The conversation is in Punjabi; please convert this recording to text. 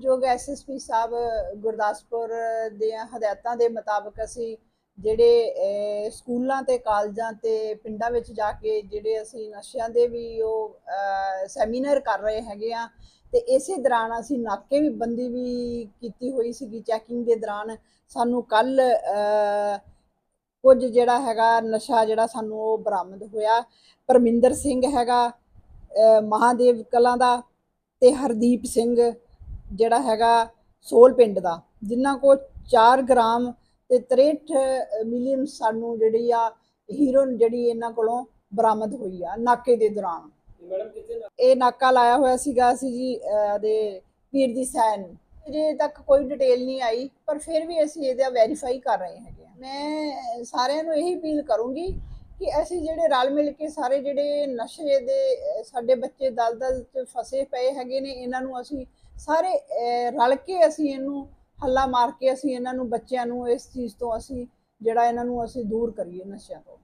ਜੋ ਐਸਐਸਪੀ ਸਾਹਿਬ ਗੁਰਦਾਸਪੁਰ ਦੀਆਂ ਹਦਾਇਤਾਂ ਦੇ ਮੁਤਾਬਕ ਅਸੀਂ ਜਿਹੜੇ ਸਕੂਲਾਂ ਤੇ ਕਾਲਜਾਂ ਤੇ ਪਿੰਡਾਂ ਵਿੱਚ ਜਾ ਕੇ ਜਿਹੜੇ ਅਸੀਂ ਨਸ਼ਿਆਂ ਦੇ ਵੀ ਉਹ ਸੈਮੀਨਾਰ ਕਰ ਰਹੇ ਹੈਗੇ ਆ ਤੇ ਇਸੇ ਦੌਰਾਨ ਅਸੀਂ ਨਾਕੇ ਵੀ ਬੰਦੀ ਵੀ ਕੀਤੀ ਹੋਈ ਸੀਗੀ ਚੈਕਿੰਗ ਦੇ ਦੌਰਾਨ। ਸਾਨੂੰ ਕੱਲ ਕੁਝ ਜਿਹੜਾ ਹੈਗਾ ਨਸ਼ਾ ਜਿਹੜਾ ਸਾਨੂੰ ਉਹ ਬਰਾਮਦ ਹੋਇਆ। ਪਰਮਿੰਦਰ ਸਿੰਘ ਹੈਗਾ ਅਹ, ਮਹਾਦੇਵ ਕਲਾਂ ਦਾ ਤੇ ਹਰਦੀਪ ਸਿੰਘ ਜਿਹੜਾ ਹੈਗਾ ਸੋਲ ਪਿੰਡ ਦਾ ਜਿਨ੍ਹਾਂ ਕੋਲ 4 ਗ੍ਰਾਮ ਤੇ 63 ਮਿਲੀਅਨ ਸਾਨੂੰ ਜਿਹੜੀ ਆ ਹੀਰੋਇਨ ਜਿਹੜੀ ਇਹਨਾਂ ਕੋਲੋਂ ਬਰਾਮਦ ਹੋਈ ਆ ਨਾਕੇ ਦੇ ਦੌਰਾਨ। ਇਹ ਨਾਕਾ ਲਾਇਆ ਹੋਇਆ ਸੀਗਾ ਅਸੀਂ ਜੀ ਦੇ ਪੀਰ ਦੀ ਸੈਨ ਜੇ ਤੱਕ ਕੋਈ ਡਿਟੇਲ ਨਹੀਂ ਆਈ ਪਰ ਫਿਰ ਵੀ ਅਸੀਂ ਇਹਦਾ ਵੈਰੀਫਾਈ ਕਰ ਰਹੇ ਹੈਗੇ ਮੈਂ ਸਾਰਿਆਂ ਨੂੰ ਇਹੀ ਅਪੀਲ ਕਰੂੰਗੀ ਕਿ ਅਸੀਂ ਜਿਹੜੇ ਰਲ ਮਿਲ ਕੇ ਸਾਰੇ ਜਿਹੜੇ ਨਸ਼ੇ ਦੇ ਸਾਡੇ ਬੱਚੇ ਦਲਦਲ 'ਚ ਫਸੇ ਪਏ ਹੈਗੇ ਨੇ, ਇਹਨਾਂ ਨੂੰ ਅਸੀਂ ਸਾਰੇ ਰਲ ਕੇ ਅਸੀਂ ਇਹਨੂੰ ਹੱਲਾ ਮਾਰ ਕੇ ਅਸੀਂ ਇਹਨਾਂ ਨੂੰ, ਬੱਚਿਆਂ ਨੂੰ ਇਸ ਚੀਜ਼ ਤੋਂ ਅਸੀਂ ਜਿਹੜਾ ਇਹਨਾਂ ਨੂੰ ਅਸੀਂ ਦੂਰ ਕਰੀਏ ਨਸ਼ਿਆਂ ਤੋਂ।